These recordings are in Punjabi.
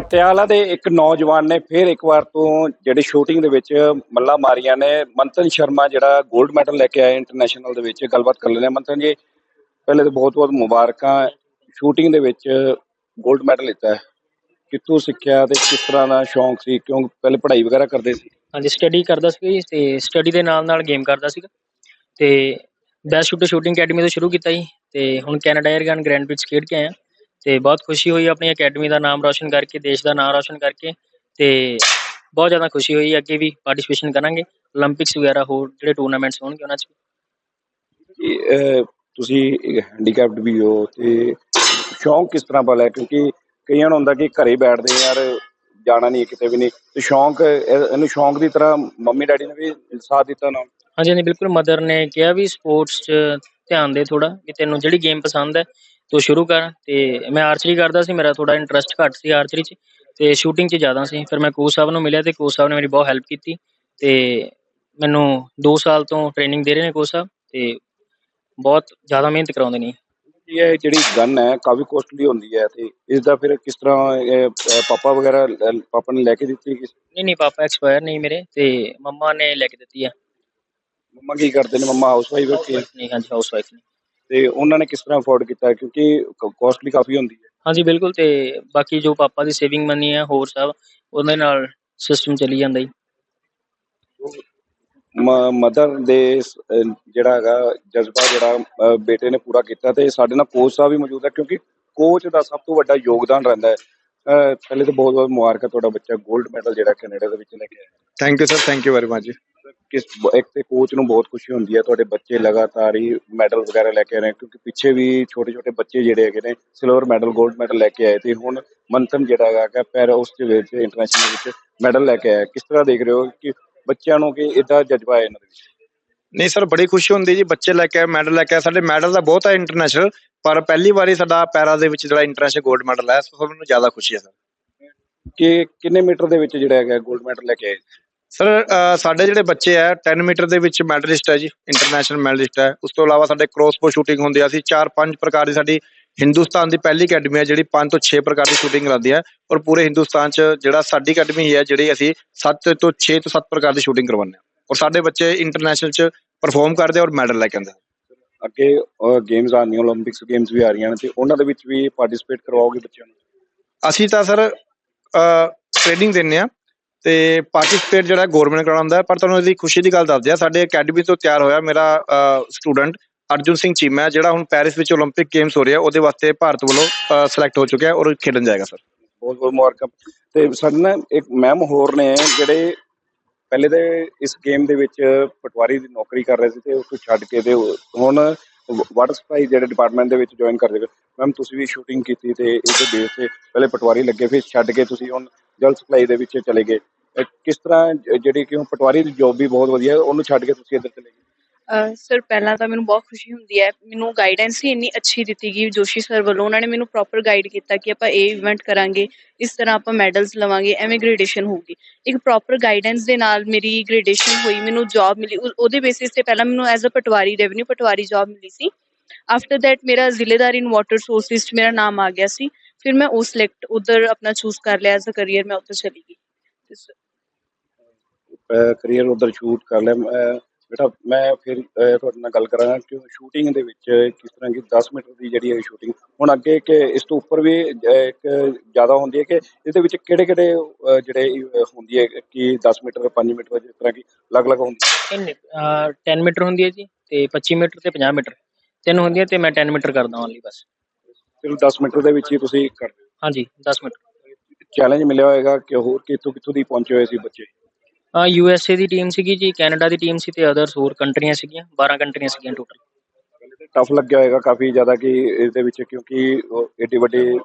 ਪਟਿਆਲਾ ਦੇ ਇੱਕ ਨੌਜਵਾਨ ਨੇ ਫਿਰ ਇੱਕ ਵਾਰ ਤੋਂ ਜਿਹੜੇ ਸ਼ੂਟਿੰਗ ਦੇ ਵਿੱਚ ਮੱਲਾ ਮਾਰੀਆਂ ਨੇ। ਮੰਤਨ ਸ਼ਰਮਾ ਜਿਹੜਾ 골ਡ ਮੈਡਲ ਲੈ ਕੇ ਆਇਆ ਇੰਟਰਨੈਸ਼ਨਲ ਦੇ ਵਿੱਚ, ਗੱਲਬਾਤ ਕਰ ਲੈਂਦੇ ਹਾਂ। ਮੰਤਨ ਜੀ, ਪਹਿਲੇ ਤਾਂ ਬਹੁਤ-ਬਹੁਤ ਮੁਬਾਰਕਾਂ। ਸ਼ੂਟਿੰਗ ਦੇ ਵਿੱਚ 골ਡ ਮੈਡਲ ਲਿੱਤਾ ਹੈ। ਕਿੱਥੋਂ ਸਿੱਖਿਆ ਤੇ ਕਿਸ ਤਰ੍ਹਾਂ ਦਾ ਸ਼ੌਂਕ ਸੀ? ਕਿਉਂ ਪਹਿਲੇ ਪੜ੍ਹਾਈ ਵਗੈਰਾ ਕਰਦੇ ਸੀ? ਹਾਂਜੀ ਸਟੱਡੀ ਕਰਦਾ ਸੀ ਤੇ ਸਟੱਡੀ ਦੇ ਨਾਲ ਨਾਲ ਗੇਮ ਕਰਦਾ ਸੀਗਾ। ਤੇ ਬੈਸਟ ਸ਼ੂਟਰ ਸ਼ੂਟਿੰਗ ਅਕੈਡਮੀ ਤੋਂ ਸ਼ੁਰੂ ਕੀਤਾ ਜੀ। ਤੇ ਹੁਣ ਕੈਨੇਡਾ 에ਅਰਗਨ ਗ੍ਰੈਂਡ ਪ੍ਰਿਕਸ ਖੇਡ ਕੇ ਆਇਆ। ਤੇ ਬਹੁਤ ਖੁਸ਼ੀ ਹੋਈ ਆਪਣੀ ਅਕੈਡਮੀ ਦਾ ਨਾਮ ਰੌਸ਼ਨ ਕਰਕੇ ਦੇਸ਼ ਦਾ ਨਾਮ ਰੌਸ਼ਨ ਕਰਕੇ ਤੇ ਬਹੁਤ ਜ਼ਿਆਦਾ ਖੁਸ਼ੀ ਹੋਈ ਅੱਗੇ ਵੀ ਪਾਰਟਿਸਿਪੇਸ਼ਨ ਕਰਾਂਗੇ। 올림픽ਸ ਵਗੈਰਾ ਹੋਰ ਜਿਹੜੇ ਟੂਰਨਾਮੈਂਟਸ ਹੋਣਗੇ ਉਹਨਾਂ 'ਚ ਤੁਸੀਂ ਹੈਂਡੀਕੈਪਡ ਵੀ ਹੋ ਤੇ ਸ਼ੌਂਕ ਕਿਸ ਤਰ੍ਹਾਂ ਪਾਲਿਆ ਕਿਉਂਕਿ ਕਈਆਂ ਨੂੰ ਹੁੰਦਾ ਕਿ ਘਰੇ ਬੈਠਦੇ ਯਾਰ ਜਾਣਾ ਨਹੀਂ ਕਿਤੇ ਵੀ ਨਹੀਂ। ਤੇ ਸ਼ੌਂਕ ਇਹਨੂੰ ਸ਼ੌਂਕ ਦੀ ਤਰ੍ਹਾਂ ਮੰਮੀ ਡੈਡੀ ਨੇ ਵੀ ਸਾਥ ਦਿੱਤਾ ਨਾ। ਹਾਂਜੀ ਨਹੀਂ ਬਿਲਕੁਲ। ਮਦਰ ਨੇ ਕਿਹਾ ਵੀ ਸਪੋਰਟਸ 'ਚ ਧਿਆਨ ਦੇ ਥੋੜਾ ਕਿ ਤੈਨੂੰ ਜਿਹੜੀ ਗੇਮ ਪਸੰਦ ਹੈ ਤੂੰ ਸ਼ੁਰੂ ਕਰ ਤੇ ਮੈਂ ਆਰਚਰੀ ਕਰਦਾ ਸੀ ਮੇਰਾ ਥੋੜਾ ਇੰਟਰਸਟ ਘੱਟ ਸੀ ਆਰਚਰੀ 'ਚ ਤੇ ਸ਼ੂਟਿੰਗ 'ਚ ਜ਼ਿਆਦਾ ਸੀ। ਫਿਰ ਮੈਂ ਕੋਚ ਸਾਹਿਬ ਨੂੰ ਮਿਲਿਆ ਤੇ ਕੋਚ ਸਾਹਿਬ ਨੇ ਮੇਰੀ ਬਹੁਤ ਹੈਲਪ ਕੀਤੀ ਤੇ ਮੈਨੂੰ 2 ਸਾਲ ਤੋਂ ਟ੍ਰੇਨਿੰਗ ਦੇ ਰਹੇ ਨੇ ਕੋਚ ਸਾਹਿਬ ਤੇ ਬਹੁਤ ਜ਼ਿਆਦਾ ਮਿਹਨਤ ਕਰਾਉਂਦੇ ਨੇ। ਇਹ ਜਿਹੜੀ ਗਨ ਹੈ ਕਾਫੀ ਕੋਸਟਲੀ ਹੁੰਦੀ ਹੈ ਤੇ ਇਸ ਦਾ ਫਿਰ ਕਿਸ ਤਰ੍ਹਾਂ ਪਾਪਾ ਵਗੈਰਾ ਪਾਪਾ ਨੇ ਲੈ ਕੇ ਦਿੱਤੀ ਕਿ ਨਹੀਂ ਨਹੀਂ ਪਾਪਾ ਐਕਸਪਾਇਰ ਨਹੀਂ ਮੇਰੇ ਤੇ ਮੰਮਾ ਨੇ ਲੈ ਕੇ ਦਿੱਤੀ ਆ ਮੰਮਾ ਕੀ ਕਰਦੇ ਨੇ? ਮੰਮਾ ਹਾਊਸ ਵਾਈਫ ਹੈ ਨਹੀਂ ਹਾਂਜੀ ਹਾਊਸ ਵਾਈਫ ਨੇ। ਤੇ ਉਹਨਾਂ ਨੇ ਕਿਸ ਤਰ੍ਹਾਂ ਅਫੋਰਡ ਕੀਤਾ? ਕਿਉਂਕਿ ਕੋਸਟਲੀ ਕਾਫੀ ਹੁੰਦੀ ਹੈ। ਹਾਂਜੀ ਬਿਲਕੁਲ ਤੇ ਬਾਕੀ ਜੋ ਪਾਪਾ ਦੀ ਸੇਵਿੰਗ ਮਨੀ ਹੈ ਹੋਰ ਸਭ ਉਹਦੇ ਨਾਲ ਸਿਸਟਮ ਚੱਲੀ ਜਾਂਦਾ ਜੀ। ਮਦਰ ਦੇ ਜਿਹੜਾ ਹੈਗਾ ਜਜ਼ਬਾ ਜਿਹੜਾ ਬੇਟੇ ਨੇ ਪੂਰਾ ਕੀਤਾ ਤੇ ਸਾਡੇ ਨਾਲ ਕੋਚ ਸਾਹਿਬ ਵੀ ਮੌਜੂਦ ਹੈ ਕਿਉਂਕਿ ਕੋਚ ਦਾ ਸਭ ਤੋਂ ਵੱਡਾ ਯੋਗਦਾਨ ਰਹਿੰਦਾ ਹੈ। ਪਹਿਲੇ ਤਾਂ ਬਹੁਤ ਬਹੁਤ ਮੁਬਾਰਕਾਂ ਤੁਹਾਡਾ ਬੱਚਾ 골ਡ ਮੈਡਲ ਜਿਹੜਾ ਕੈਨੇਡਾ ਦੇ ਵਿੱਚ ਲੈ ਕੇ ਆਇਆ। Thank you sir thank you very much ਕਿਸ ਇੱਕ ਤੇ ਕੋਚ ਨੂੰ ਬਹੁਤ ਖੁਸ਼ੀ ਹੁੰਦੀ ਹੈ ਤੁਹਾਡੇ ਬੱਚੇ ਲਗਾਤਾਰ ਹੀ ਮੈਡਲ ਵਗੈਰਾ ਲੈ ਕੇ ਆ ਰਹੇ ਕਿਉਂਕਿ ਪਿੱਛੇ ਵੀ ਛੋਟੇ ਛੋਟੇ ਬੱਚੇ ਜਿਹੜੇ ਹੈਗੇ ਨੇ ਸਿਲਵਰ ਮੈਡਲ ਗੋਲਡ ਮੈਡਲ ਲੈ ਕੇ ਆਏ ਤੇ ਹੁਣ ਮੰਥਨ ਜਿਹੜਾ ਹੈਗਾ ਪੈਰ ਉਸ ਦੇ ਵਿੱਚ ਇੰਟਰਨੈਸ਼ਨਲ ਵਿੱਚ ਮੈਡਲ ਲੈ ਕੇ ਆਇਆ। ਕਿਸ ਤਰ੍ਹਾਂ ਦੇਖ ਰਹੇ ਹੋ ਕਿ ਬੱਚਿਆਂ ਨੂੰ ਕਿ ਇਦਾਂ ਜਜ਼ਬਾ ਹੈ ਇਹਨਾਂ ਦੇ ਵਿੱਚ? ਨਹੀਂ ਸਰ ਬੜੀ ਖੁਸ਼ੀ ਹੁੰਦੀ ਜੀ ਬੱਚੇ ਲੈ ਕੇ ਮੈਡਲ ਲੈ ਕੇ ਸਾਡੇ ਮੈਡਲ ਦਾ ਬਹੁਤ ਹੈ ਇੰਟਰਨੈਸ਼ਨਲ ਪਰ ਪਹਿਲੀ ਵਾਰੀ ਸਾਡਾ ਪੈਰਾ ਦੇ ਵਿੱਚ ਜਿਹੜਾ ਇੰਟਰਨੈਸ਼ਨਲ 골ਡ ਮੈਡਲ ਆਇਆ ਸੋ ਮੈਨੂੰ ਜ਼ਿਆਦਾ ਖੁਸ਼ੀ ਹੈ ਸਰ। ਕਿ ਕਿੰਨੇ ਮੀਟਰ ਦੇ ਵਿੱਚ ਜਿਹੜਾ ਹੈਗਾ 골ਡ ਮੈਡਲ ਲੈ ਕੇ ਆਏ? ਸਰ ਸਾਡੇ ਜਿਹੜੇ ਬੱਚੇ ਆ 10 ਮੀਟਰ ਦੇ ਵਿੱਚ ਮੈਡਲਿਸਟ ਹੈ ਜੀ ਇੰਟਰਨੈਸ਼ਨਲ ਮੈਡਲਿਸਟ ਹੈ। ਉਸ ਤੋਂ ਇਲਾਵਾ ਸਾਡੇ ਕ੍ਰੋਸਪੋ ਸ਼ੂਟਿੰਗ ਹੁੰਦੀ ਆ ਅਸੀਂ 4-5 ਪ੍ਰਕਾਰ ਦੀ ਸਾਡੀ ਹਿੰਦੁਸਤਾਨ ਦੀ ਪਹਿਲੀ ਅਕੈਡਮੀ ਹੈ ਜਿਹੜੀ ਪੰਜ ਤੋਂ ਛੇ ਪ੍ਰਕਾਰ ਦੀ ਸ਼ੂਟਿੰਗ ਕਰਾਉਂਦੀ ਹੈ ਔਰ ਪੂਰੇ ਹਿੰਦੁਸਤਾਨ 'ਚ ਜਿਹੜਾ ਸਾਡੀ ਅਕੈਡਮੀ ਹੈ ਜਿਹੜੀ ਅਸੀਂ ਸੱਤ ਤੋਂ ਛੇ ਤੋਂ ਸੱਤ ਪ੍ਰਕਾਰ ਦੀ ਸ਼ੂਟਿੰਗ ਕਰਵਾਉਂਦੇ ਹਾਂ ਔਰ ਸਾਡੇ ਬੱਚੇ ਇੰਟਰਨੈਸ਼ਨਲ 'ਚ ਪਰਫਾਰਮ ਕਰਦੇ ਔਰ ਮੈਡਲ ਲੈ ਕੇ ਆਉਂਦੇ ਅੱਗੇ ਗੇਮਸ ਆਉਣੀਆਂ 올림픽ਸ ਗੇਮਸ ਵੀ ਆ ਰਹੀਆਂ ਨੇ ਤੇ ਉਹਨਾਂ ਦੇ ਵਿੱਚ ਵੀ ਪਾਰਟਿਸਿਪੇਟ ਕਰਵਾਓਗੇ ਬੱਚਿਆਂ ਨੂੰ? ਅਸੀਂ ਤਾਂ ਸਰ ਟ੍ਰੇਨਿੰਗ ਦਿੰਨੇ ਆ। ਤੇ ਪਾਰਟਿਸਿਪੇਟ ਜਿਹੜਾ ਗਵਰਨਮੈਂਟ ਕਰਾਉਂਦਾ ਹੈ, ਪਰ ਤੁਹਾਨੂੰ ਇਹਦੀ ਖੁਸ਼ੀ ਦੀ ਗੱਲ ਦੱਸਦੇ ਆ ਸਾਡੇ ਅਕੈਡਮੀ ਤੋਂ ਤਿਆਰ ਹੋਇਆ ਮੇਰਾ ਸਟੂਡੈਂਟ ਅਰਜੁਨ ਸਿੰਘ ਚੀਮਾ ਹੈ, ਜਿਹੜਾ ਹੁਣ ਪੈਰਿਸ ਵਿੱਚ 올림픽 ਗੇਮਸ ਹੋ ਰਿਹਾ ਉਹਦੇ ਵਾਸਤੇ ਭਾਰਤ ਵੱਲੋਂ ਸਿਲੈਕਟ ਹੋ ਚੁੱਕਿਆ ਹੈ ਔਰ ਖੇਡਣ ਜਾਏਗਾ ਸਰ ਬਹੁਤ ਬਹੁਤ ਮੁਬਾਰਕਾਂ ਤੇ ਸਾਡੇ ਨਾਲ ਇੱਕ ਮੈਮ ਹੋਰ ਨੇ ਜਿਹੜੇ ਪਹਿਲੇ ਤੇ ਇਸ ਗੇਮ ਦੇ ਵਿੱਚ ਪਟਵਾਰੀ ਦੀ ਨੌਕਰੀ ਕਰ ਰਹੇ ਸੀ ਤੇ ਉਸ ਤੋਂ ਛੱਡ ਕੇ ਤੇ ਹੁਣ ਵਾਟਰ ਸਪਲਾਈ ਜਿਹੜੇ ਡਿਪਾਰਟਮੈਂਟ ਦੇ ਵਿੱਚ ਜੁਆਇਨ ਕਰ ਰਹੇ ਮੈਮ ਤੁਸੀਂ ਵੀ ਸ਼ੂਟਿੰਗ ਕੀਤੀ ਤੇ ਇਸ ਦੇ ਬੇਸ ਤੇ ਪਹਿਲੇ ਪਟਵਾਰੀ ਲੱਗੇ ਫਿਰ ਛੱਡ ਕੇ ਤੁਸੀਂ ਹੁਣ ਜਲ ਸਪਲਾਈ ਦੇ ਵਿੱਚ ਚਲੇ ਗਏ। ਇਹ ਕਿਸ ਤਰ੍ਹਾਂ ਜ- ਜਿਹੜੀ ਕਿ ਹੁਣ ਪਟਵਾਰੀ ਦੀ ਜੌਬ ਵੀ ਬਹੁਤ ਵਧੀਆ ਹੈ, ਉਹਨੂੰ ਛੱਡ ਕੇ ਤੁਸੀਂ ਇੱਧਰ ਚਲੇ ਗਏ? ਸਰ ਪਹਿਲਾਂ ਤਾਂ ਮੈਨੂੰ ਬਹੁਤ ਖੁਸ਼ੀ ਹੁੰਦੀ ਹੈ ਮੈਨੂੰ ਗਾਈਡੈਂਸ ਹੀ ਇੰਨੀ ਅੱਛੀ ਦਿੱਤੀ ਗਈ ਜੋਸ਼ੀ ਸਰ ਵੱਲੋਂ ਉਹਨਾਂ ਨੇ ਮੈਨੂੰ ਪ੍ਰੋਪਰ ਗਾਈਡ ਕੀਤਾ ਕਿ ਆਪਾਂ ਇਹ ਇਵੈਂਟ ਕਰਾਂਗੇ ਇਸ ਤਰ੍ਹਾਂ ਆਪਾਂ ਮੈਡਲਸ ਲਵਾਂਗੇ ਐਵੇਂ ਗ੍ਰੇਡੇਸ਼ਨ ਹੋਊਗੀ। ਇੱਕ ਪ੍ਰੋਪਰ ਗਾਈਡੈਂਸ ਦੇ ਨਾਲ ਮੇਰੀ ਗ੍ਰੇਡੇਸ਼ਨ ਹੋਈ ਮੈਨੂੰ ਜੌਬ ਮਿਲੀ ਉਹ- ਉਹਦੇ ਬੇਸਿਸ ਤੇ ਪਹਿਲਾਂ ਮੈਨੂੰ as a patwari revenue patwari job ਮਿਲੀ ਸੀ। ਆਫਟਰ ਦੈਟ ਮੇਰਾ ਜ਼ਿਲ੍ਹੇਦਾਰ ਇਨ ਵਾਟਰ ਸੋਰਸਿਸ 'ਚ ਮੇਰਾ ਨਾਮ ਆ ਗਿਆ ਸੀ। ਫਿਰ ਮੈਂ ਉਹ ਸਿਲੈਕਟ ਉਧਰ ਆਪਣਾ ਚੂਜ਼ ਕਰ ਲਿਆ ਐਜ਼ ਅ ਕਰੀਅਰ ਮੈਂ ਉੱਧਰ ਚਲੀ ਗਈ ਕਰੀਅਰ ਉਧਰ ਸ਼ੂਟ ਕਰ ਲਿਆ ਬੇਟਾ ਮੈਂ ਫਿਰ ਤੁਹਾਡੇ ਨਾਲ ਗੱਲ ਕਰਾਂਗਾ ਕਿ ਸ਼ੂਟਿੰਗ ਦੇ ਵਿੱਚ ਕਿਸ ਤਰ੍ਹਾਂ ਕਿ 10 ਮੀਟਰ ਦੀ ਜਿਹੜੀ ਹੈ ਸ਼ੂਟਿੰਗ ਹੁਣ ਅੱਗੇ ਕਿ ਇਸ ਤੋਂ ਉੱਪਰ ਵੀ ਇੱਕ ਜ਼ਿਆਦਾ ਹੁੰਦੀ ਹੈ ਕਿ ਇਹਦੇ ਵਿੱਚ ਕਿਹੜੇ ਕਿਹੜੇ ਅਹ ਜਿਹੜੇ ਹੁੰਦੀ ਹੈ ਕਿ 10 ਮੀਟਰ 5 ਮੀਟਰ ਜਿਸ ਤਰ੍ਹਾਂ ਕਿ ਅਲੱਗ-ਅਲੱਗ ਹੁੰਦੀ ਹੈ? ਤਿੰਨ ਅਹ 10 ਮੀਟਰ ਹੁੰਦੀ ਹੈ ਜੀ ਤੇ 25 ਮੀਟਰ ਤੇ 50 ਮੀਟਰ ਤਿੰਨ ਹੁੰਦੀਆਂ ਤੇ ਮੈਂ 10 ਮੀਟਰ ਕਰਦਾ ਓਨਲੀ ਬਸ। ਸਿਰਫ 10 ਮੀਟਰ ਦੇ ਵਿੱਚ ਹੀ ਤੁਸੀਂ ਕਰਦੇ ਹਾਂਜੀ 10 ਮੀਟਰ ਚੈਲੰਜ ਮਿਲਿਆ ਹੋਏਗਾ ਕਿ ਹੋਰ ਕਿੱਥੋਂ ਕਿੱਥੋਂ ਦੀ ਪਹੁੰਚੇ ਹੋਏ ਸੀ ਬੱਚੇ? ਹਾਂ ਯੂ ਐਸ ਏ ਦੀ ਟੀਮ ਸੀਗੀ ਜੀ ਕੈਨੇਡਾ ਦੀ ਟੀਮ ਸੀ ਤੇ ਅਦਰਸ ਹੋਰ ਕੰਟਰੀਆਂ ਸੀਗੀਆਂ 12 ਕੰਟਰੀਆਂ ਸੀਗੀਆਂ ਟੋਟਲ ਟਫ ਲੱਗਿਆ ਹੋਏਗਾ ਕਾਫੀ ਜ਼ਿਆਦਾ ਕਿ ਇਸ ਦੇ ਵਿੱਚ ਕਿਉਂਕਿ ਏਡੀ ਵੱਡੀ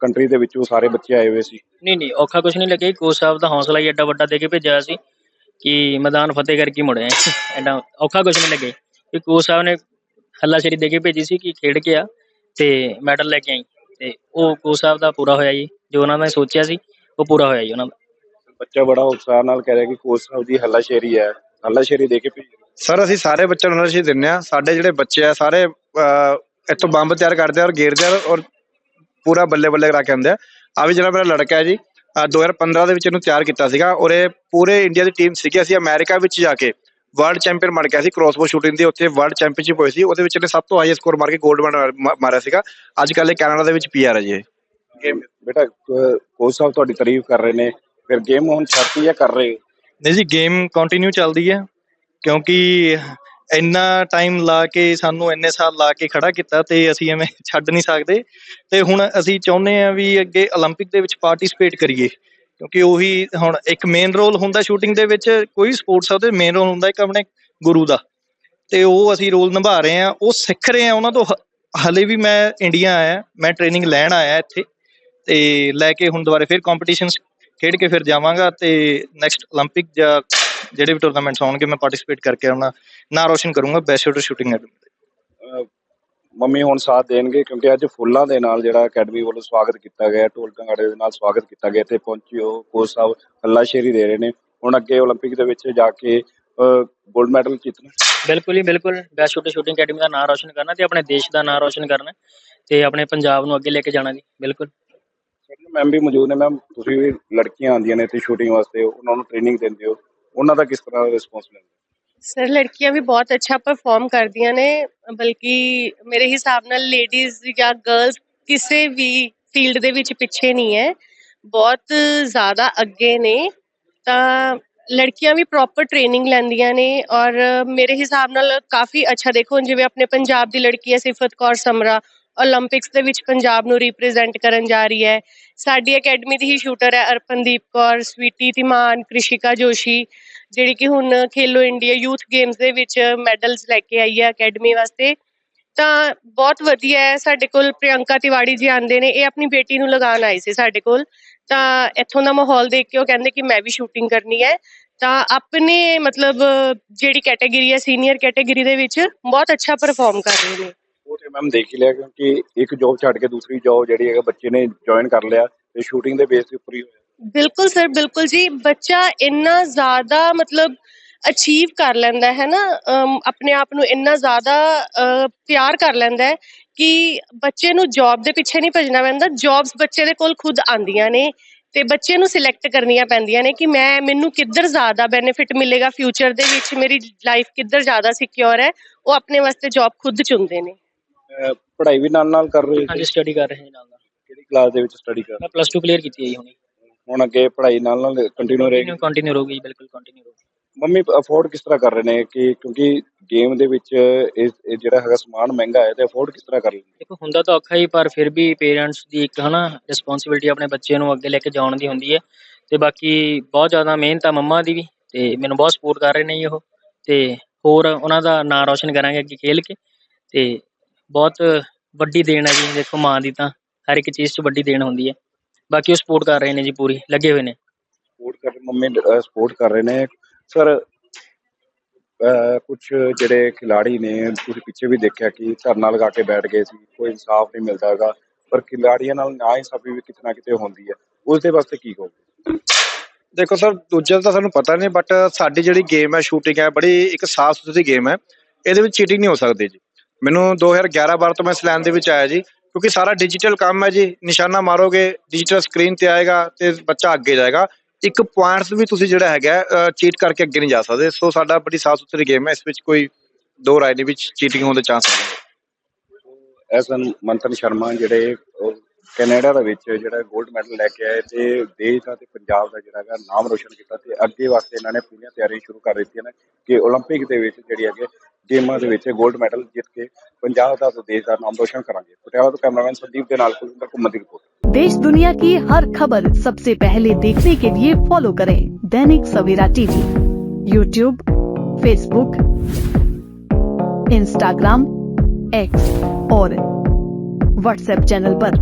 ਕੰਟਰੀ ਦੇ ਵਿੱਚੋਂ ਸਾਰੇ ਬੱਚੇ ਆਏ ਹੋਏ ਸੀ। ਨਹੀਂ ਨਹੀਂ ਔਖਾ ਕੁਝ ਨਹੀਂ ਲੱਗਿਆ ਕੋਚ ਸਾਹਿਬ ਦਾ ਹੌਸਲਾ ਹੀ ਐਡਾ ਵੱਡਾ ਦੇ ਕੇ ਭੇਜਿਆ ਸੀ ਕਿ ਮੈਦਾਨ ਫਤਿਹ ਕਰਕੇ ਮੁੜੇ ਆਏ। ਐਡਾ ਔਖਾ ਕੁਝ ਨਹੀਂ ਲੱਗਿਆ ਕਿ ਕੋਚ ਸਾਹਿਬ ਨੇ ਹੱਲਾਸ਼ੇਰੀ ਦੇ ਕੇ ਭੇਜੀ ਸੀ ਕਿ ਖੇਡ ਕੇ ਆ। ਤੇ ਮੈਡਲ ਲੈ ਕੇ ਆਈ। ਤੇ ਉਹ ਕੋਚ ਸਾਹਿਬ ਦਾ ਪੂਰਾ ਹੋਇਆ ਜੀ ਜੋ ਉਹਨਾਂ ਨੇ ਸੋਚਿਆ ਸੀ ਉਹ ਪੂਰਾ ਹੋਇਆ ਜੀ ਉਹਨਾਂ ਦਾ। ਬੱਚਾ ਬੜਾ ਉਤਸ਼ਾਹ ਨਾਲ ਕਹਿ ਰਿਹਾ ਕਿ ਕੋਚ ਸਾਹਿਬ ਦੀ ਹੱਲਾਸ਼ੇਰੀ ਹੈ ਹੱਲਾਸ਼ੇਰੀ ਦੇ ਕੇ ਭੇਜ ਸਰ ਅਸੀਂ ਸਾਰੇ ਬੱਚਿਆਂ ਨੂੰ ਨਸ਼ੀ ਦਿੰਨੇ ਆ ਸਾਡੇ ਜਿਹੜੇ ਬੱਚੇ ਆ ਸਾਰੇ ਇੱਥੋਂ ਬੰਬ ਤਿਆਰ ਕਰਦੇ ਆ ਔਰ ਗੇਰਦੇ ਆ ਔਰ ਪੂਰਾ ਬੱਲੇ ਬੱਲੇ ਕਰਾ ਕੇ ਆਉਂਦੇ ਆ। ਆ ਵੀ ਜਿਹੜਾ ਮੇਰਾ ਲੜਕਾ ਹੈ ਜੀ ਅਹ 2015 ਦੇ ਵਿੱਚ ਇਹਨੂੰ ਤਿਆਰ ਕੀਤਾ ਸੀਗਾ ਔਰ ਇਹ ਪੂਰੇ ਇੰਡੀਆ ਦੀ ਟੀਮ ਸੀਗੀ। ਅਸੀਂ ਅਮਰੀਕਾ ਵਿੱਚ ਜਾ ਕੇ ਵਰਲਡ ਚੈਂਪੀਅਨ ਬਣ ਗਿਆ ਸੀ ਕ੍ਰੋਸਬੋ ਸ਼ੂਟਿੰਗ ਦੇ ਉੱਥੇ ਵਰਲਡ ਚੈਂਪੀਅਨਸ਼ਿਪ ਹੋਈ ਸੀ ਉਹਦੇ ਵਿੱਚ ਇਹਨੇ ਸਭ ਤੋਂ ਹਾਈ ਸਕੋਰ ਮਾਰ ਕੇ 골ਡ ਮੈਡਲ ਮਾਰਿਆ ਸੀਗਾ। ਅੱਜ ਕੱਲ ਇਹ ਕੈਨੇਡਾ ਦੇ ਵਿੱਚ ਪੀਆਰ ਹੈ ਜੀ ਬੇਟਾ ਕੋਚ ਸਾਹਿਬ ਤੁਹਾਡੀ ਤਾਰੀਫ ਕਰ ਰਹੇ ਨੇ ਫਿਰ ਗੇਮ ਹੁਣ ਛੱਡਤੀ ਹੈ ਕਰ ਰਹੇ? ਨਹੀਂ ਜੀ ਗੇਮ ਕੰਟੀਨਿਊ ਚੱਲਦੀ ਹੈ ਕਿਉਂਕਿ ਇੰਨਾ ਟਾਈਮ ਲਾ ਕੇ ਸਾਨੂੰ ਇੰਨੇ ਸਾਲ ਲਾ ਕੇ ਖੜਾ ਕੀਤਾ ਤੇ ਅਸੀਂ ਐਵੇਂ ਛੱਡ ਨਹੀਂ ਸਕਦੇ। ਤੇ ਹੁਣ ਅਸੀਂ ਚਾਹੁੰਦੇ ਆ ਵੀ ਅੱਗੇ 올림픽 ਦੇ ਵਿੱਚ ਪਾਰਟਿਸਿਪੇਟ ਕਰੀਏ। ਕਿਉਂਕਿ ਉਹੀ ਹੁਣ ਇੱਕ ਮੇਨ ਰੋਲ ਹੁੰਦਾ ਸ਼ੂਟਿੰਗ ਦੇ ਵਿੱਚ ਕੋਈ ਸਪੋਰਟਸ ਆ ਉਹਦੇ ਮੇਨ ਰੋਲ ਹੁੰਦਾ ਇੱਕ ਆਪਣੇ ਗੁਰੂ ਦਾ ਤੇ ਉਹ ਅਸੀਂ ਰੋਲ ਨਿਭਾ ਰਹੇ ਆ ਉਹ ਸਿੱਖ ਰਹੇ ਆ ਉਹਨਾਂ ਤੋਂ ਹ- ਹਲੇ ਵੀ ਮੈਂ ਇੰਡੀਆ ਆਇਆ ਮੈਂ ਟ੍ਰੇਨਿੰਗ ਲੈਣ ਆਇਆ ਇੱਥੇ ਤੇ ਲੈ ਕੇ ਹੁਣ ਦੁਬਾਰਾ ਫਿਰ ਕੰਪੀਟੀਸ਼ਨਸ ਖੇਡ ਕੇ ਫਿਰ ਜਾਵਾਂਗਾ ਤੇ ਨੈਕਸਟ 올림픽 ਜਾਂ ਜਿਹੜੇ ਵੀ ਟੂਰਨਾਮੈਂਟਸ ਆਉਣਗੇ ਮੈਂ ਪਾਰਟਿਸਿਪੇਟ ਕਰਕੇ ਆਪਣਾ ਨਾਂ ਰੋਸ਼ਨ ਕਰੂੰਗਾ ਬੈਸਟ ਸ਼ੂਟਰ ਸ਼ੂਟਿੰਗ ਅਹ ਮੰਮੀ ਹੁਣ ਸਾਥ ਦੇਣਗੇ ਕਿਉਂਕਿ ਅੱਜ ਫੁੱਲਾਂ ਦੇ ਨਾਲ ਜਿਹੜਾ ਅਕੈਡਮੀ ਵੱਲੋਂ ਸਵਾਗਤ ਕੀਤਾ ਗਿਆ ਢੋਲ ਢੰਗਾੜੇ ਦੇ ਨਾਲ ਸਵਾਗਤ ਕੀਤਾ ਗਿਆ ਇੱਥੇ ਪਹੁੰਚੀ ਉਹ ਕੋਚ ਸਾਹਿਬ ਹੱਲਾਸ਼ੇਰੀ ਦੇ ਰਹੇ ਨੇ। ਹੁਣ ਅੱਗੇ 올림픽 ਦੇ ਵਿੱਚ ਜਾ ਕੇ ਗੋਲਡ ਮੈਡਲ ਜਿੱਤਣਾ। ਬਿਲਕੁਲ ਹੀ ਬਿਲਕੁਲ। ਬੈਸਟ ਸ਼ੂਟਿੰਗ ਸ਼ੂਟਿੰਗ ਅਕੈਡਮੀ ਦਾ ਨਾਮ ਰੋਸ਼ਨ ਕਰਨਾ ਤੇ ਆਪਣੇ ਦੇਸ਼ ਦਾ ਨਾਮ ਰੋਸ਼ਨ ਕਰਨਾ ਤੇ ਆਪਣੇ ਪੰਜਾਬ ਨੂੰ ਅੱਗੇ ਲੈ ਕੇ ਜਾਣਾ ਜੀ ਬਿਲਕੁਲ। ਮੈਮ ਵੀ ਮੌਜੂਦ ਨੇ ਮੈਮ ਤੁਸੀਂ ਵੀ ਲੜਕੀਆਂ ਆਉਂਦੀਆਂ ਨੇ ਤੇ ਸ਼ੂਟਿੰਗ ਵਾਸਤੇ ਉਹਨਾਂ ਨੂੰ ਟ੍ਰੇਨਿੰਗ ਦਿੰਦੇ ਹੋ। ਉਹਨਾਂ ਦਾ ਕਿਸ ਤਰ੍ਹਾਂ ਰਿਸਪੌਂਸ ਲੈਂਦੇ ਸਰ, ਲੜਕੀਆਂ ਵੀ ਬਹੁਤ ਅੱਛਾ ਪਰਫਾਰਮ ਕਰਦੀਆਂ ਨੇ, ਬਲਕਿ ਮੇਰੇ ਹਿਸਾਬ ਨਾਲ ਲੇਡੀਜ਼ ਜਾਂ ਗਰਲਸ ਕਿਸੇ ਵੀ ਫੀਲਡ ਦੇ ਵਿੱਚ ਪਿੱਛੇ ਨਹੀਂ ਹੈ, ਬਹੁਤ ਜ਼ਿਆਦਾ ਅੱਗੇ ਨੇ, ਤਾਂ ਲੜਕੀਆਂ ਵੀ ਪ੍ਰੋਪਰ ਟ੍ਰੇਨਿੰਗ ਲੈਂਦੀਆਂ ਨੇ ਔਰ ਮੇਰੇ ਹਿਸਾਬ ਨਾਲ ਕਾਫੀ ਅੱਛਾ, ਦੇਖੋ ਜਿਵੇਂ ਆਪਣੇ ਪੰਜਾਬ ਦੀ ਲੜਕੀ ਹੈ ਸਿਫਤ ਕੌਰ ਸਮਰਾ 올림픽ਸ ਦੇ ਵਿੱਚ ਪੰਜਾਬ ਨੂੰ ਰਿਪਰੈਜ਼ੈਂਟ ਕਰਨ ਜਾ ਰਹੀ ਹੈ, ਸਾਡੀ ਅਕੈਡਮੀ ਦੀ ਹੀ ਸ਼ੂਟਰ ਹੈ ਅਰਪਨਦੀਪ ਕੌਰ, ਸਵੀਟੀ ਤਿਮਾਨ ਕ੍ਰਿਸ਼ਿਕਾ ਜੋਸ਼ੀ ਜਿਹੜੀ ਕਿ ਹੁਣ ਖੇਲੋ ਇੰਡੀਆ ਯੂਥ ਗੇਮਸ ਦੇ ਵਿੱਚ ਮੈਡਲਸ ਲੈ ਕੇ ਆਈ ਹੈ ਅਕੈਡਮੀ ਵਾਸਤੇ। ਤਾਂ ਬਹੁਤ ਵਧੀਆ ਹੈ, ਸਾਡੇ ਕੋਲ ਪ੍ਰਿਯੰਕਾ ਤਿਵਾੜੀ ਜੀ ਆਂਦੇ ਨੇ, ਇਹ ਆਪਣੀ ਬੇਟੀ ਨੂੰ ਲਗਾਉਣ ਆਏ ਸੀ ਸਾਡੇ ਕੋਲ। ਤਾਂ ਇੱਥੋਂ ਦਾ ਮਾਹੌਲ ਦੇਖ ਕੇ ਉਹ ਕਹਿੰਦੇ ਕਿ ਮੈਂ ਵੀ ਸ਼ੂਟਿੰਗ ਕਰਨੀ ਹੈ। ਤਾਂ ਆਪਣੇ ਮਤਲਬ ਜਿਹੜੀ ਕੈਟਾਗਰੀ ਹੈ ਸੀਨੀਅਰ ਕੈਟਾਗਰੀ ਦੇ ਵਿੱਚ ਬਹੁਤ ਅੱਛਾ ਪਰਫਾਰਮ ਕਰ ਰਹੇ ਨੇ। ਉਹ ਤੇ ਮੈਮ ਦੇਖ ਹੀ ਲਿਆ ਕਿਉਂਕਿ ਇੱਕ ਜੌਬ ਛੱਡ ਕੇ ਦੂਸਰੀ ਜੌਬ ਜਿਹੜੀ ਹੈਗਾ ਬੱਚੇ ਨੇ ਜੁਆਇਨ ਕਰ ਲਿਆ ਤੇ ਸ਼ੂਟਿੰਗ ਦੇ ਬੇਸ ਤੇ ਉੱਪਰ ਹੀ ਹੋਇਆ। ਬਿਲਕੁਲ ਸਰ ਬਿਲਕੁਲ ਜੀ। ਬੱਚਾ ਇੰਨਾ ਜ਼ਿਆਦਾ ਮਤਲਬ ਅਚੀਵ ਕਰ ਲੈਂਦਾ ਹੈ ਨਾ ਆਪਣੇ ਆਪ ਨੂੰ ਇੰਨਾ ਜ਼ਿਆਦਾ ਪਿਆਰ ਕਰ ਲੈਂਦਾ ਹੈ ਕਿ ਬੱਚੇ ਨੂੰ ਜੌਬ ਦੇ ਪਿੱਛੇ ਨਹੀਂ ਭੱਜਣਾ ਪੈਂਦਾ। ਜੌਬਸ ਬੱਚੇ ਦੇ ਕੋਲ ਖੁਦ ਆਂਦੀਆਂ ਨੇ ਤੇ ਬੱਚੇ ਨੂੰ ਸਿਲੈਕਟ ਕਰਨੀਆਂ ਪੈਂਦੀਆਂ ਨੇ ਕਿ ਮੈਂ ਮੈਨੂੰ ਕਿੱਧਰ ਜ਼ਿਆਦਾ ਬੈਨੀਫਿਟ ਮਿਲੇਗਾ ਫਿਊਚਰ ਦੇ ਵਿੱਚ ਮੇਰੀ ਲਾਈਫ ਕਿੱਧਰ ਜ਼ਿਆਦਾ ਸਿਕਿਉਰ ਹੈ। ਉਹ ਆਪਣੇ ਵਾਸਤੇ ਜੌਬ ਖੁਦ ਚੁਣਦੇ ਨੇ। ਪੜ੍ਹਾਈ ਵੀ ਨਾਲ ਨਾਲ ਕਰ ਰਹੇ ਹਾਂਜੀ ਸੀ ਸਟੱਡੀ ਕਰ ਰਹੇ ਹਾਂ ਨਾਲ ਨਾਲ ਕਿਹੜੀ ਕਲਾਸ ਦੇ ਵਿੱਚ ਸਟੱਡੀ ਕਰ ਮੈਂ ਪਲੱਸ 2 ਕਲੀਅਰ ਕੀਤੀ ਹੈ ਜੀ ਹੁਣੇ। ਹੁਣ ਅੱਗੇ ਪੜ੍ਹਾਈ ਨਾਲ ਨਾਲ ਕੰਟੀਨਿਊ ਰਹੇਗੀ? ਕੰਟੀਨਿਊ ਰਹੂਗੀ ਬਿਲਕੁਲ ਕੰਟੀਨਿਊ ਰਹੂਗੀ। ਮੰਮੀ ਅਫੋਰਡ ਕਿਸ ਤਰ੍ਹਾਂ ਕਰ ਰਹੇ ਨੇ? ਕਿ ਕਿਉਂਕਿ ਗੇਮ ਦੇ ਵਿੱਚ ਇਹ ਜਿਹੜਾ ਹੈਗਾ ਸਮਾਨ ਮਹਿੰਗਾ ਹੈ ਤੇ ਅਫੋਰਡ ਕਿਸ ਤਰ੍ਹਾਂ ਕਰ ਲੈਂਦੇ ਦੇਖੋ ਹੁੰਦਾ ਤਾਂ ਔਖਾ ਹੀ ਪਰ ਫਿਰ ਵੀ ਪੇਰੈਂਟਸ ਦੀ ਇੱਕ ਹਨਾ ਰਿਸਪੌਂਸਿਬਿਲਟੀ ਆਪਣੇ ਬੱਚੇ ਨੂੰ ਅੱਗੇ ਲੈ ਕੇ ਜਾਣ ਦੀ ਹੁੰਦੀ ਹੈ। ਤੇ ਬਾਕੀ ਬਹੁਤ ਜ਼ਿਆਦਾ ਮਿਹਨਤ ਆ ਮੰਮਾ ਦੀ ਵੀ ਤੇ ਮੈਨੂੰ ਬਹੁਤ ਸਪੋਰਟ ਕਰ ਰਹੇ ਨੇ ਉਹ। ਤੇ ਹੋਰ ਉਹਨਾਂ ਦਾ ਨਾਂ ਰੌਸ਼ਨ ਕਰਾਂਗੇ ਅੱਗੇ ਖੇਲ ਕੇ। ਤੇ ਬਹੁਤ ਵੱਡੀ ਦੇਣ ਹੈ ਜੀ ਦੇਖੋ ਮਾਂ ਦੀ ਤਾਂ ਹਰ ਇੱਕ ਚੀਜ਼ 'ਚ ਵੱਡੀ ਦੇਣ ਹੁੰਦੀ ਹੈ। ਬਾਕੀ ਉਹ ਸਪੋਰਟ ਕਰ ਰਹੇ ਨੇ ਜੀ ਪੂਰੀ ਲੱਗੇ ਹੋਏ ਨੇ। ਸਪੋਰਟ ਕਰ ਮੰਮੀ ਸਪੋਰਟ ਕਰ ਰਹੇ ਨੇ। ਸਰ ਕੁਝ ਜਿਹੜੇ ਖਿਲਾੜੀ ਨੇ ਤੁਸੀਂ ਪਿੱਛੇ ਵੀ ਦੇਖਿਆ ਕਿ ਧਰਨਾ ਲਗਾ ਕੇ ਬੈਠ ਗਏ ਸੀ ਕੋਈ ਇਨਸਾਫ ਨਹੀਂ ਮਿਲਦਾ ਹੈਗਾ। ਪਰ ਖਿਲਾੜੀਆਂ ਨਾਲ ਨਾ ਇਨਸਾਫੀ ਵੀ ਕਿਤੇ ਨਾ ਕਿਤੇ ਹੁੰਦੀ ਹੈ। ਉਸ ਦੇ ਵਾਸਤੇ ਕੀ ਕਹੋਗੇ? ਦੇਖੋ ਸਰ ਦੂਜਾ ਤਾਂ ਸਾਨੂੰ ਪਤਾ ਨਹੀਂ ਬਟ ਸਾਡੀ ਜਿਹੜੀ ਗੇਮ ਹੈ ਸ਼ੂਟਿੰਗ ਹੈ ਬੜੀ ਇੱਕ ਸਾਫ਼ ਸੁਥਰੀ ਗੇਮ ਹੈ। ਇਹਦੇ ਵਿੱਚ ਚੀਟਿੰਗ ਨਹੀਂ ਹੋ ਸਕਦੀ ਜੀ। ਮੈਨੂੰ 2011 ਬਾਰ ਤੋਂ ਮੈਂ ਇਸ ਲਾਈਨ ਦੇ ਵਿੱਚ ਆਇਆ ਜੀ। ਕਿਉਂਕਿ ਸਾਰਾ ਡਿਜੀਟਲ ਕੰਮ ਹੈ ਜੀ, ਨਿਸ਼ਾਨਾ ਮਾਰੋਗੇ ਡਿਜੀਟਲ ਸਕਰੀਨ ਤੇ ਆਏਗਾ ਤੇ ਬੱਚਾ ਅੱਗੇ ਜਾਏਗਾ। ਇੱਕ ਪੁਆਇੰਟਸ ਵੀ ਤੁਸੀਂ ਜਿਹੜਾ ਹੈਗਾ ਚੀਟ ਕਰਕੇ ਅੱਗੇ ਨਹੀਂ ਜਾ ਸਕਦੇ। ਸੋ ਸਾਡਾ ਬੜੀ ਸਾਫ਼ ਸੁਥਰੀ ਗੇਮ ਹੈ, ਇਸ ਵਿੱਚ ਕੋਈ ਦੋ ਰਾਏ ਦੇ ਵਿੱਚ ਚੀਟਿੰਗ ਹੋਣ ਦੇ ਚਾਂਸ ਹੈ। ਐਸ ਐਨ ਮੰਤਨ ਸ਼ਰਮਾ ਜਿਹੜੇ ਕੈਨੇਡਾ ਦੇ ਵਿੱਚ ਜਿਹੜਾ 골ਡ ਮੈਡਲ ਲੈ ਕੇ ਆਏ ਤੇ ਦੇਸ਼ ਦਾ ਤੇ ਪੰਜਾਬ ਦਾ ਜਿਹੜਾ ਹੈਗਾ ਨਾਮ ਰੋਸ਼ਨ ਕੀਤਾ ਤੇ ਅੱਗੇ ਵਾਸਤੇ ਇਹਨਾਂ ਨੇ ਪੂਰੀਆਂ ਤਿਆਰੀਆਂ ਸ਼ੁਰੂ ਕਰ ਦਿੱਤੀਆਂ ਨੇ ਕਿ 올림픽 ਦੇ ਵਿੱਚ ਜਿਹੜੀ ਹੈਗੇ ਗੇਮਾਂ ਦੇ ਵਿੱਚ 골ਡ ਮੈਡਲ ਜਿੱਤ ਕੇ ਪੰਜਾਬ ਦਾ ਤੇ ਦੇਸ਼ ਦਾ ਨਾਮ ਰੋਸ਼ਨ ਕਰਾਂਗੇ। ਪਟਿਆਲਾ ਤੋਂ ਕੈਮਰਾਮੈਨ ਸੰਦੀਪ ਦੇ ਨਾਲ ਕੁਲਵਿੰਦਰ ਘੁੰਮਣ ਦੀ ਰਿਪੋਰਟ। देश दुनिया की हर खबर सबसे पहले देखने के लिए फॉलो करें Dainik Savera TV YouTube Facebook Instagram X और व्हाट्सएप चैनल पर।